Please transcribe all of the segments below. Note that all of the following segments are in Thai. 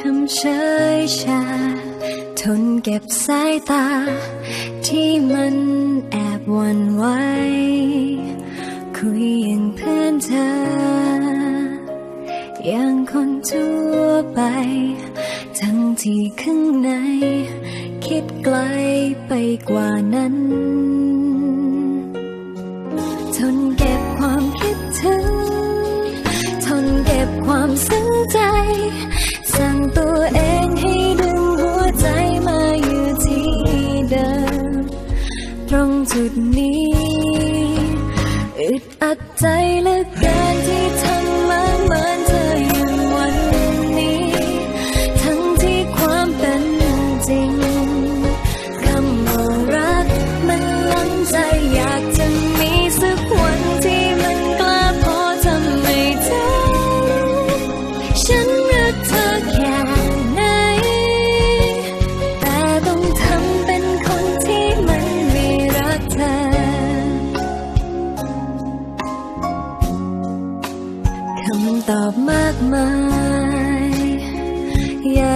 ทำเฉยชา ทนเก็บสายตา ที่มันแอบวันไว้ คุยอย่างเพื่อนเธอ อย่างคนทั่วไป ทั้งที่ข้างใน คิดไกลไปกว่านั้น ทนเก็บความคิดถึง ทนเก็บความซึ้งใจุดนี้ อึดอัดใจเหลือเกินที่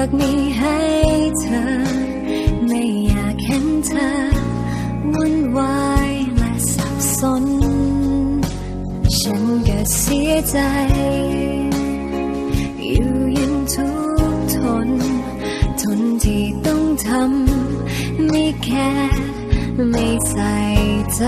ากมีให้เธอ ไม่อยากเห็นเธอวุ่นวายและสับสน ฉันก็เสียใจ อยู่ยินทุกทน ทนที่ต้องทำ ไม่แค่ ไม่ใส่ใจ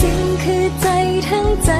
จริงคือใจทั้งใจ